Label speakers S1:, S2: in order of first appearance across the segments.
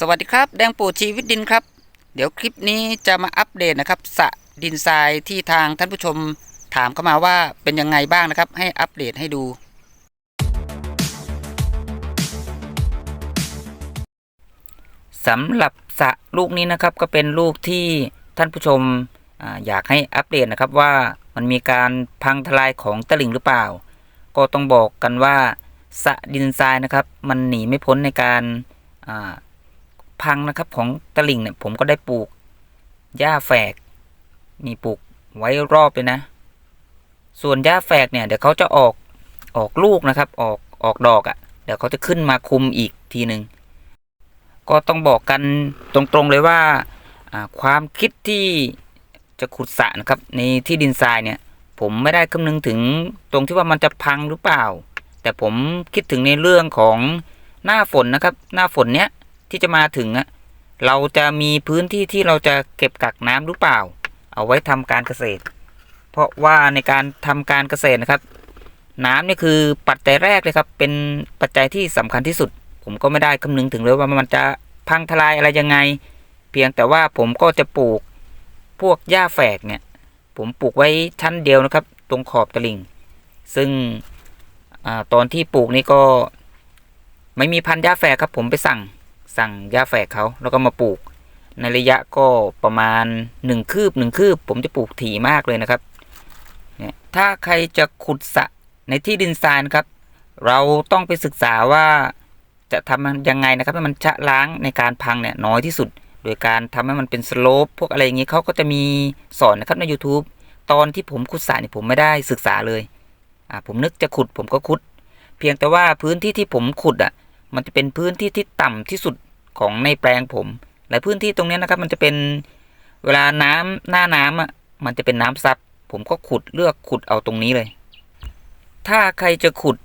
S1: สวัสดีครับแดงปูชีวิตดินครับ เดี๋ยวคลิปนี้จะมาอัปเดตนะครับสะดินทรายที่ทางท่านผู้ชมถามเข้ามาว่าเป็นยังไงบ้างนะครับ ให้อัปเดตให้ดู สำหรับสะลูกนี้นะครับก็เป็นลูกที่ท่านผู้ชมออยากให้อัปเดตนะครับว่ามันมีการพังทลายของตลิ่งหรือเปล่า ก็ต้องบอกกันว่าสะดินทรายนะครับ มันหนีไม่พ้นในการอ่า พังนะครับของตลิ่งเนี่ยผมก็ได้ปลูกหญ้าแฝกนี่ปลูกไว้รอบเลยนะ ส่วนหญ้าแฝกเนี่ยเดี๋ยวเขาจะออกออกลูกนะครับ ออกออกดอกอะ่ะ เดี๋ยวเขาจะขึ้นมาคุมอีกทีหนึ่งก็ต้องบอกกันตรงๆเลยว่าอ่าความคิดที่จะขุดสระนะครับ ในที่ดินทรายเนี่ย ผมไม่ได้คำนึงถึงตรงที่ว่ามันจะพังหรือเปล่า แต่ผมคิดถึงในเรื่องของหน้าฝนนะครับ หน้าฝนเนี้ย ที่จะมาถึงอะเราจะมีพื้นที่ที่เราจะเก็บกักน้ำหรือเปล่า เอาไว้ทำการเกษตร เพราะว่าในการทำการเกษตรนะครับ น้ำนี่คือปัจจัยแรกเลยครับ เป็นปัจจัยที่สำคัญที่สุด ผมก็ไม่ได้คำนึงถึงเลยว่ามันจะพังทลายอะไรยังไง เพียงแต่ว่าผมก็จะปลูกพวกหญ้าแฝกเนี่ย ผมปลูกไว้ชั้นเดียวนะครับ ตรงขอบตลิ่ง ซึ่งอาตอนที่ปลูกนี่ก็ ไม่มีพันธุ์หญ้าแฝกครับ ผมไปสั่ง สั่งหญ้าแฝกเขาแล้วก็มาปลูก ในระยะก็ประมาณหนึ่งคืบหนึ่งคืบ ผมจะปลูกถี่มากเลยนะครับเนี่ยถ้าใครจะขุดสระในที่ดินทรายนะครับ เราต้องไปศึกษาว่าจะทำยังไงนะครับให้มันชะล้างในการพังเนี่ยน้อยที่สุด โดยการทำให้มันเป็นสโลปพวกอะไรอย่างนี้เขาก็จะมีสอนนะครับใน YouTube ตอนที่ผมขุดสระนี่ยผมไม่ได้ศึกษาเลยอ่าผมนึกจะขุดผมก็ขุด เพียงแต่ว่าพื้นที่ที่ผมขุดอะมันจะเป็นพื้นที่ที่ต่ำที่สุด ของในแปลงผมและพื้นที่ตรงนี้นะครับ มันจะเป็นเวลาน้ำหน้าน้ำอะมันจะเป็นน้ำซับผมก็ขุดเลือกขุดเอาตรงนี้เลย ถ้าใครจะขุด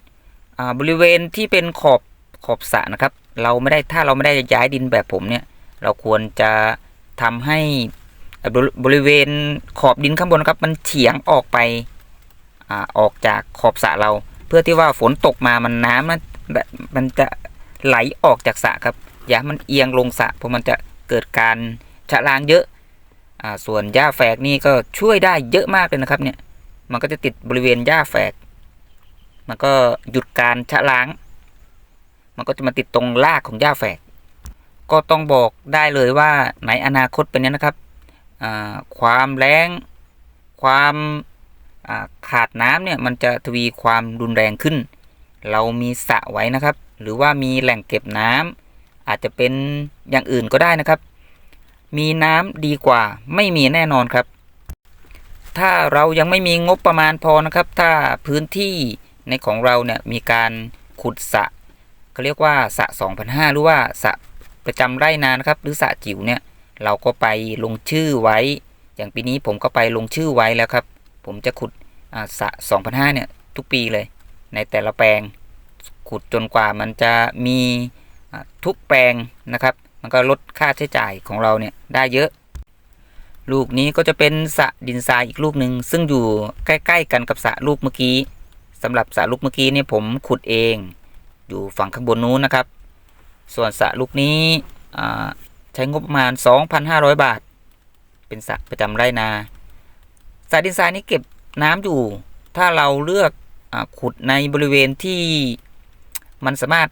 S1: บริเวณที่เป็นขอบขอบสระนะครับ เราไม่ได้ถ้าเราไม่ได้ย้ายดินแบบผมเนี่ย เราควรจะทำให้บริเวณขอบดินข้างบนนะครับ มันเฉียงออกไปอออกจากขอบสระเรา เพื่อที่ว่าฝนตกมามันน้ำมันมันจะไหลออกจากสระครับ อย่ามันเอียงลงสระเพราะมันจะเกิดการชะล้างเยอะอ่าส่วนหญ้าแฝกนี่ก็ช่วยได้เยอะมากเลยนะครับเนี่ยมันก็จะติดบริเวณหญ้าแฝก มันก็หยุดการชะล้าง มันก็จะมาติดตรงรากของหญ้าแฝก ก็ต้องบอกได้เลยว่าในอนาคตเป็นนี้นะครับความแล้งความาขาดน้ำเนี่ยมันจะทวีความรุนแรงขึ้น เรามีสระไว้นะครับ หรือว่ามีแหล่งเก็บน้ำ อาจจะเป็นอย่างอื่นก็ได้นะครับ มีน้ำดีกว่าไม่มีแน่นอนครับ ถ้าเรายังไม่มีงบประมาณพอนะครับ ถ้าพื้นที่ในของเราเนี่ยมีการขุดสะเขาเรียกว่าสะ2,500หรือว่าสะประจำไร่นานะครับ หรือสะจิ๋วเนี่ย เราก็ไปลงชื่อไว้ อย่างปีนี้ผมก็ไปลงชื่อไว้แล้วครับ ผมจะขุดสะ2,500เนี่ยทุกปีเลย ในแต่ละแปลงขุดจนกว่ามันจะมี ทุกแปลงนะครับ มันก็ลดค่าใช้จ่ายของเราเนี่ยได้เยอะ ลูกนี้ก็จะเป็นสระดินทรายอีกลูกหนึ่งซึ่งอยู่ใกล้ ๆ กันกับสระลูกเมื่อกี้สำหรับสระลูกเมื่อกี้เนี่ยผมขุดเอง อยู่ฝั่งข้างบนนู้นนะครับ ส่วนสระลูกนี้ใช้งบประมาณ 2,500 บาท เป็นสระประจำไร่นาสระดินทรายนี้เก็บน้ำอยู่ ถ้าเราเลือกอขุดในบริเวณที่มันสามารถ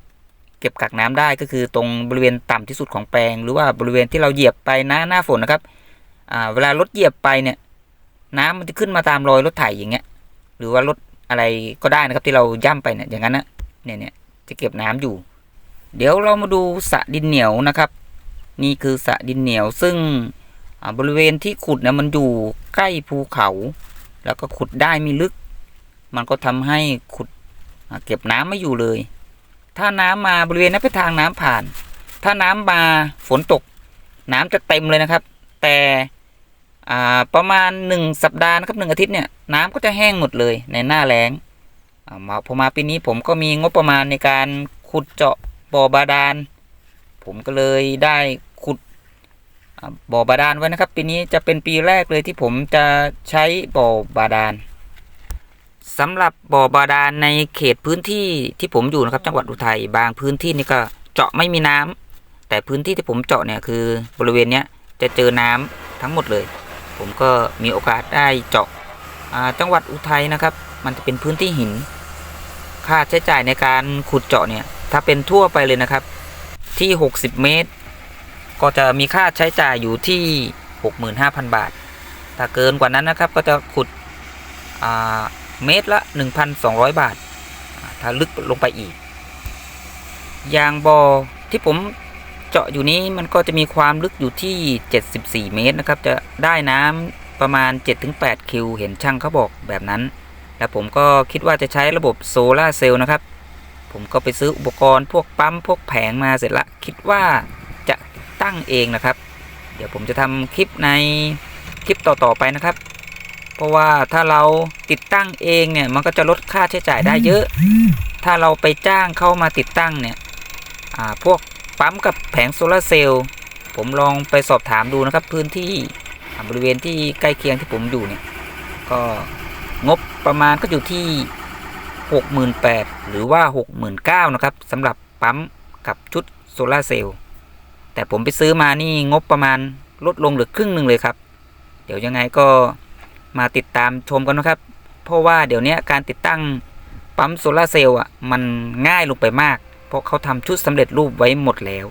S1: เก็บกักน้ำได้ก็คือตรงบริเวณต่ำที่สุดของแปลง หรือว่าบริเวณที่เราเหยียบไปหน้าหน้าฝนนะครับอ่าเวลารถเหยียบไปเนี่ย น้ำมันจะขึ้นมาตามรอยรถไถอย่างเงี้ย หรือว่ารถอะไรก็ได้นะครับที่เราย่ำไปเนี่ยอย่างนั้นนะเนี่ยเนี่ยจะเก็บน้ำอยู่ เดี๋ยวเรามาดูสระดินเหนียวนะครับ นี่คือสระดินเหนียวซึ่งบริเวณที่ขุดเนี่ยมันอยู่ใกล้ภูเขา แล้วก็ขุดได้ไม่ลึก มันก็ทำให้ขุดเก็บน้ำไม่อยู่เลย ถ้าน้ำมาบริเวณนั้นเป็นทางน้ำผ่าน ถ้าน้ำมาฝนตก น้ำจะเต็มเลยนะครับ แต่ประมาณหนึ่งสัปดาห์นะครับหนึ่งอาทิตย์เนี่ยน้ำก็จะแห้งหมดเลยในหน้าแล้งอมาพอมาปีนี้ผมก็มีงบประมาณในการขุดเจาะบ่อบาดาล ผมก็เลยได้ขุดบ่อบาดาลไว้นะครับ ปีนี้จะเป็นปีแรกเลยที่ผมจะใช้บ่อบาดาล สำหรับบ่อบาดาลในเขตพื้นที่ที่ผมอยู่นะครับ จังหวัดอุทัยบางพื้นที่นี่ก็เจาะไม่มีน้ำแต่พื้นที่ที่ผมเจาะเนี่ยคือบริเวณเนี้ยจะเจอน้ำทั้งหมดเลย ผมก็มีโอกาสได้เจาะจังหวัดอุทัยนะครับ มันจะเป็นพื้นที่หิน ค่าใช้จ่ายในการขุดเจาะเนี่ยถ้าเป็นทั่วไปเลยนะครับ ที่ 60 เมตร ก็จะมีค่าใช้จ่ายอยู่ที่ 65,000 บาท ถ้าเกินกว่านั้นนะครับก็จะขุดอ่า เมตรละ 1,200 บาทอ่าถ้าลึกลงไปอีก ยางบอที่ผมเจาะอยู่นี้มันก็จะมีความลึกอยู่ที่ 74 เมตรนะครับ จะได้น้ำประมาณ 7-8 คิว เห็นช่างเขาบอกแบบนั้น แล้วผมก็คิดว่าจะใช้ระบบโซลาเซลล์นะครับ ผมก็ไปซื้ออุปกรณ์พวกปั๊มพวกแผงมาเสร็จละ คิดว่าจะตั้งเองนะครับ เดี๋ยวผมจะทำคลิปในคลิปต่อๆไปนะครับ เพราะว่าถ้าเราติดตั้งเองเนี่ยมันก็จะลดค่าใช้จ่ายได้เยอะ ถ้าเราไปจ้างเข้ามาติดตั้งเนี่ยอ่าพวกปั๊มกับแผงโซลาร์เซลล์ผมลองไปสอบถามดูนะครับพื้นที่อ่าบริเวณที่ใกล้เคียงที่ผมอยู่เนี่ยก็งบประมาณก็อยู่ที่ 68,000หรือว่า 69,000นะครับสำหรับปั๊มกับชุดโซลาร์เซลล์แต่ผมไปซื้อมานี่งบประมาณลดลงเหลือครึ่งหนึ่งเลยครับ เดี๋ยวยังไงก็ มาติดตามชมกันนะครับ เพราะว่าเดี๋ยวนี้การติดตั้งปั๊มโซลาร์เซลล์อะมันง่ายลงไปมาก เพราะเขาทำชุดสำเร็จรูปไว้หมดแล้ว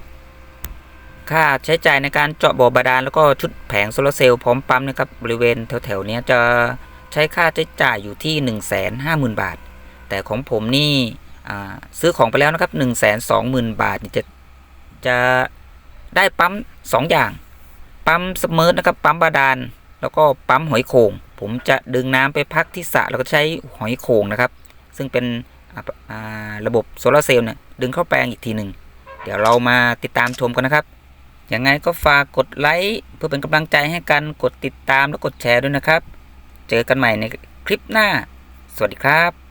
S1: ค่าใช้จ่ายในการเจาะบ่อบาดาลแล้วก็ชุดแผงโซลาร์เซลล์พร้อมปั๊มนะครับบริเวณแถวๆเนี้ยจะใช้ค่าใช้จ่ายอยู่ที่ 1 5 0 0 0 0 บาท แต่ของผมนี่ซื้อของไปแล้วนะครับ 1 2 0 0 0 0 บาทจะจะได้ปั๊ม 2 อย่าง ปั๊มสเมิร์ทนะครับ ปั๊มบาดาล แล้วก็ปั๊มหอยโขง ผมจะดึงน้ำไปพักที่สระแล้วก็ใช้หอยโขงนะครับ ซึ่งเป็นระบบโซลาร์เซลล์เนี่ยดึงเข้าแปลงอีกทีหนึ่งเดี๋ยวเรามาติดตามชมกันนะครับยังไงก็ฝากกดไลค์เพื่อเป็นกำลังใจให้กันกดติดตามและกดแชร์ด้วยนะครับ เจอกันใหม่ในคลิปหน้า สวัสดีครับ